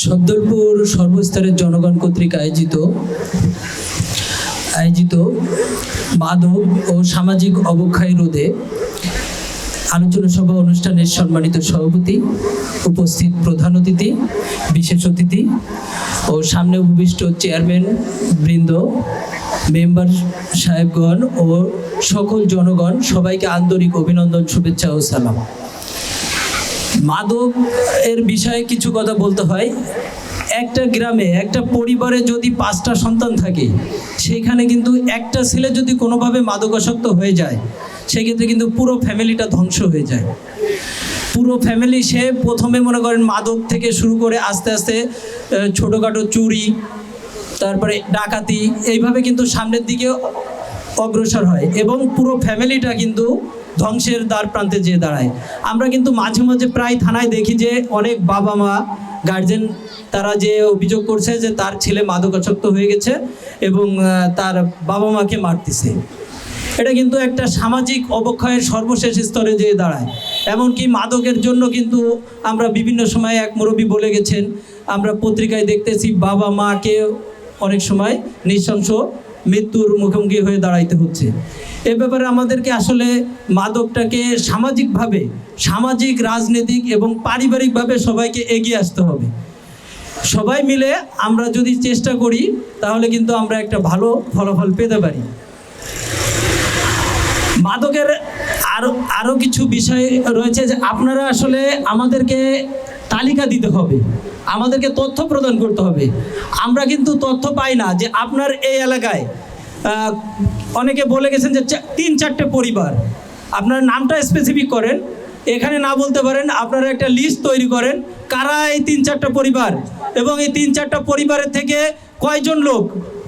সদ্দলপুর সর্বস্তরের জনগণ কর্তৃক আয়োজিত আয়োজিত মাদক ও সামাজিক অবক্ষয় রোধে আলোচনা সভা অনুষ্ঠানের সম্মানিত সভাপতি, উপস্থিত প্রধান অতিথি, বিশেষ অতিথি ও সামনে উপবিষ্ট চেয়ারম্যান বৃন্দ, মেম্বার সাহেবগণ ও সকল জনগণ সবাইকে আন্তরিক অভিনন্দন, শুভেচ্ছা ও সালাম। মাদক এর বিষয়ে কিছু কথা বলতে হয়। একটা গ্রামে একটা পরিবারে যদি পাঁচটা সন্তান থাকে, সেখানে কিন্তু একটা ছেলে যদি কোনোভাবে মাদকাসক্ত হয়ে যায়, সেক্ষেত্রে কিন্তু পুরো ফ্যামিলিটা ধ্বংস হয়ে যায়। পুরো ফ্যামিলি সে প্রথমে মনে করেন মাদক থেকে শুরু করে আস্তে আস্তে ছোটোখাটো চুরি, তারপরে ডাকাতি, এইভাবে কিন্তু সামনের দিকে অগ্রসর হয় এবং পুরো ফ্যামিলিটা কিন্তু ধ্বংসের দ্বার প্রান্তে যেয়ে দাঁড়ায়। আমরা কিন্তু মাঝে মাঝে প্রায় থানায় দেখি যে অনেক বাবা মা গার্জেন তারা যে অভিযোগ করছে যে তার ছেলে মাদকাসক্ত হয়ে গেছে এবং তার বাবা মাকে মারতেছে। এটা কিন্তু একটা সামাজিক অবক্ষয়ের সর্বশেষ স্তরে যেয়ে দাঁড়ায়। এমনকি মাদকের জন্য কিন্তু আমরা বিভিন্ন সময় এক মুরব্বী বলে গেছেন, আমরা পত্রিকায় দেখতেছি বাবা মাকে অনেক সময় নৃশংস মৃত্যুর মুখোমুখি হয়ে দাঁড়াইতে হচ্ছে। এ ব্যাপারে আমাদেরকে আসলে মাদকটাকে সামাজিকভাবে, সামাজিক, রাজনৈতিক এবং পারিবারিকভাবে সবাইকে এগিয়ে আসতে হবে। সবাই মিলে আমরা যদি চেষ্টা করি, তাহলে কিন্তু আমরা একটা ভালো ফলাফল পেতে পারি। মাদকের আরও আরও কিছু বিষয় রয়েছে যে আপনারা আসলে আমাদেরকে তালিকা দিতে হবে। আমাদেরকে তথ্য প্রদান করতে হবে। আমরা কিন্তু তথ্য পাই না যে আপনার এই এলাকায় অনেকে বলে গেছেন যে তিন চারটে পরিবার। আপনার নামটা স্পেসিফিক করেন, এখানে না বলতে পারেন, আপনারা একটা লিস্ট তৈরি করেন, কারা এই তিন চারটা পরিবার? এবং এই তিন চারটা পরিবারের থেকে কয়জন লোক?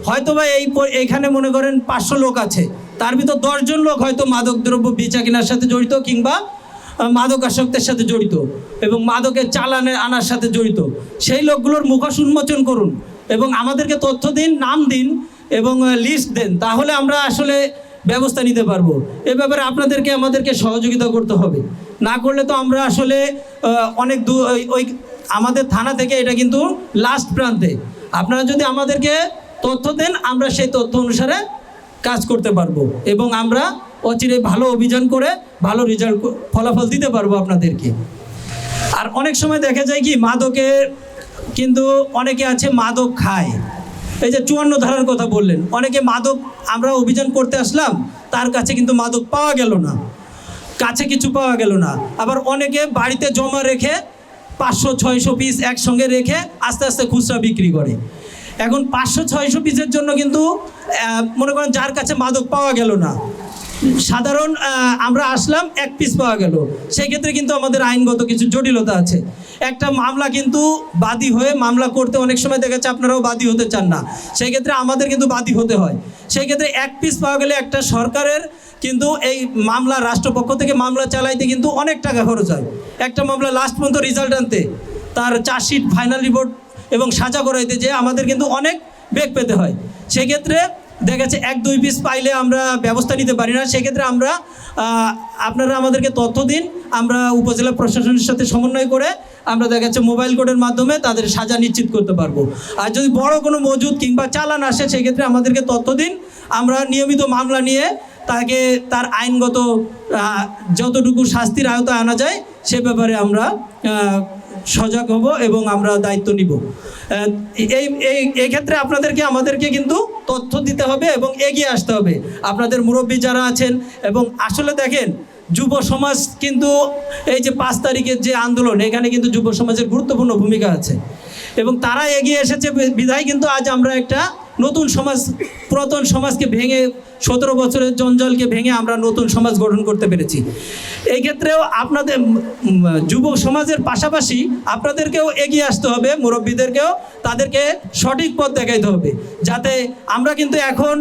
হয়তোবা এই এইখানে মনে করেন পাঁচশো লোক আছে। তার ভিতর দশজন লোক হয়তো মাদক দ্রব্য বেচা কেনার সাথে জড়িত কিংবা মাদকাসক্তের সাথে জড়িত এবং মাদকের চালানে আনার সাথে জড়িত। সেই লোকগুলোর মুখোশ উন্মোচন করুন এবং আমাদেরকে তথ্য দিন, নাম দিন এবং লিস্ট দেন। তাহলে আমরা আসলে ব্যবস্থা নিতে পারব। এ ব্যাপারে আপনাদেরকে, আমাদেরকে সহযোগিতা করতে হবে। না করলে তো আমরা আসলে অনেক দূর, ওই- ওই আমাদের থানা থেকে এটা কিন্তু লাস্ট প্রান্তে। আপনারা যদি আমাদেরকে তথ্য দেন, আমরা সেই তথ্য অনুসারে কাজ করতে পারব এবং আমরা অচিরে ভালো অভিযান করে, ভালো রেজাল্ট ফলাফল দিতে পারব আপনাদেরকে। আর অনেক সময় দেখা যায় কি মাদকে কিন্তু অনেকে আছে মাদক খায়। এই যে চুয়ান্ন ধারার কথা বললেন, অনেকে মাদক আমরা অভিযান করতে আসলাম, তার কাছে কিন্তু মাদক পাওয়া গেল না। কাছে কিছু পাওয়া গেল না। আবার অনেকে বাড়িতে জমা রেখে পাঁচশো, ছয়শো পিস একসঙ্গে রেখে আস্তে আস্তে খুচরা বিক্রি করে। এখন পাঁচশো, ছয়শো পিসের জন্য কিন্তু মনে করেন যার কাছে মাদক পাওয়া গেল না সাধারণ আমরা আসলাম, এক পিস পাওয়া গেল। সেই ক্ষেত্রে কিন্তু আমাদের আইনগত কিছু জটিলতা আছে। একটা মামলা কিন্তু বাদী হয়ে মামলা করতে অনেক সময় দেখা যাচ্ছে আপনারাও বাদী হতে চান না। সেই ক্ষেত্রে আমাদের কিন্তু বাদী হতে হয়। সেই ক্ষেত্রে এক পিস পাওয়া গেলে একটা সরকারের কিন্তু এই মামলা, রাষ্ট্রপক্ষ থেকে মামলা চালাইতে কিন্তু অনেক টাকা খরচ হয়। একটা মামলা লাস্ট পর্যন্ত রেজাল্ট আনতে, তার চার্জশিট ফাইনাল রিপোর্ট এবং সাজা করাইতে যে আমাদের কিন্তু অনেক বেগ পেতে হয়। সেক্ষেত্রে দেখা যাচ্ছে এক, দুই পিস পাইলে আমরা ব্যবস্থা নিতে পারি না। সেক্ষেত্রে আমরা আপনারা আমাদেরকে তথ্য দিন, আমরা উপজেলা প্রশাসনের সাথে সমন্বয় করে আমরা দেখা যাচ্ছে মোবাইল কোডের মাধ্যমে তাদের সাজা নিশ্চিত করতে পারব। আর যদি বড় কোনো মজুদ কিংবা চালান আসে, সেক্ষেত্রে আমাদেরকে তথ্য দিন। আমরা নিয়মিত মামলা নিয়ে তাকে, তার আইনগত যতটুকু শাস্তির আয়তায় আনা যায়, সে ব্যাপারে আমরা সজাগ হব এবং আমরা দায়িত্ব নিব। এই এই ক্ষেত্রে আপনাদেরকে, আমাদেরকে কিন্তু তথ্য দিতে হবে এবং এগিয়ে আসতে হবে। আপনাদের মুরব্বী যারা আছেন এবং আসলে দেখেন, যুব সমাজ কিন্তু এই যে পাঁচ তারিখের যে আন্দোলন, এখানে কিন্তু যুব সমাজের গুরুত্বপূর্ণ ভূমিকা আছে। এবং তারা এগিয়ে এসেছে বিধায় কিন্তু আজ আমরা একটা নতুন সমাজ, পুরাতন সমাজকে ভেঙে সতেরো বছরের জঞ্জলকে ভেঙে আমরা নতুন সমাজ গঠন করতে পেরেছি। এই ক্ষেত্রেও আপনাদের যুব সমাজের পাশাপাশি আপনাদেরকেও এগিয়ে আসতে হবে, মুরব্বীদেরকেও তাদেরকে সঠিক পথ দেখাইতে হবে। যাতে আমরা কিন্তু এখন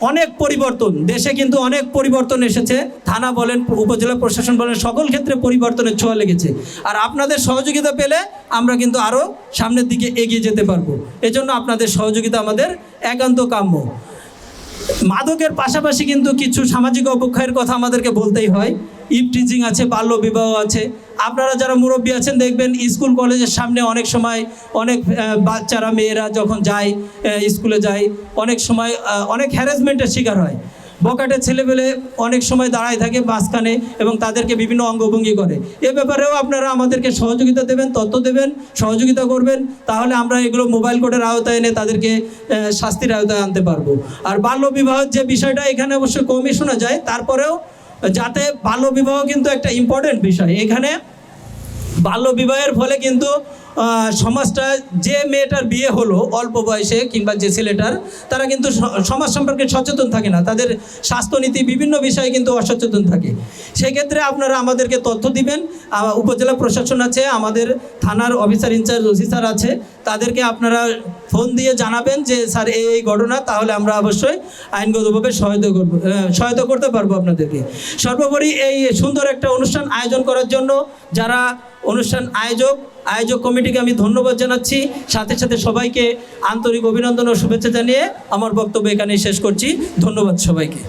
অনেক পরিবর্তন, দেশে কিন্তু অনেক পরিবর্তন এসেছে। থানা বলেন, উপজেলা প্রশাসন বলেন, সকল ক্ষেত্রে পরিবর্তনের ছোঁয়া লেগেছে। আর আপনাদের সহযোগিতা পেলে আমরা কিন্তু আরও সামনের দিকে এগিয়ে যেতে পারব। এজন্য আপনাদের সহযোগিতা আমাদের একান্ত কাম্য। মাদকের পাশাপাশি কিন্তু কিছু সামাজিক অপক্ষয়ের কথা আমাদেরকে বলতেই হয়। ইফ টিচিং আছে, বাল্য বিবাহ আছে। আপনারা যারা মুরব্বী আছেন, দেখবেন স্কুল, কলেজের সামনে অনেক সময় অনেক বাচ্চারা, মেয়েরা যখন যায় স্কুলে যায়, অনেক সময় অনেক হ্যারাসমেন্টের শিকার হয়। বকাটে ছেলেবেলে অনেক সময় দাঁড়ায় থাকে মাঝখানে এবং তাদেরকে বিভিন্ন অঙ্গভঙ্গি করে। এ ব্যাপারেও আপনারা আমাদেরকে সহযোগিতা দেবেন, তথ্য দেবেন, সহযোগিতা করবেন, তাহলে আমরা এগুলো মোবাইল কোর্টের আওতায় এনে তাদেরকে শাস্তির আওতায় আনতে পারব। আর বাল্য বিবাহের যে বিষয়টা এখানে অবশ্যই কমই শোনা যায়, তারপরেও যাতে বাল্য বিবাহ কিন্তু একটা ইম্পর্টেন্ট বিষয়। এখানে বাল্য বিবাহের ফলে কিন্তু সমাজটা যে মেয়েটার বিয়ে হলো, অল্প বয়সে কিংবা যে ছেলেটার, তারা কিন্তু সমাজ সম্পর্কে সচেতন থাকে না। তাদের স্বাস্থ্যনীতি বিভিন্ন বিষয়ে কিন্তু অসচেতন থাকে। সেক্ষেত্রে আপনারা আমাদেরকে তথ্য দিবেন। উপজেলা প্রশাসন আছে, আমাদের থানার অফিসার ইনচার্জ ওসি স্যার আছে। তাদেরকে আপনারা ফোন দিয়ে জানাবেন যে, স্যার, এই এই ঘটনা, তাহলে আমরা অবশ্যই আইনগতভাবে সহায়তা করব সহায়তা করতে পারব আপনাদেরকে। সর্বোপরি এই সুন্দর একটা অনুষ্ঠান আয়োজন করার জন্য যারা অনুষ্ঠান আয়োজক আয়োজক কমিটিকে আমি ধন্যবাদ জানাচ্ছি। সাথে সাথে সবাইকে আন্তরিক অভিনন্দন ও শুভেচ্ছা জানিয়ে আমার বক্তব্য এখানেই শেষ করছি। ধন্যবাদ সবাইকে।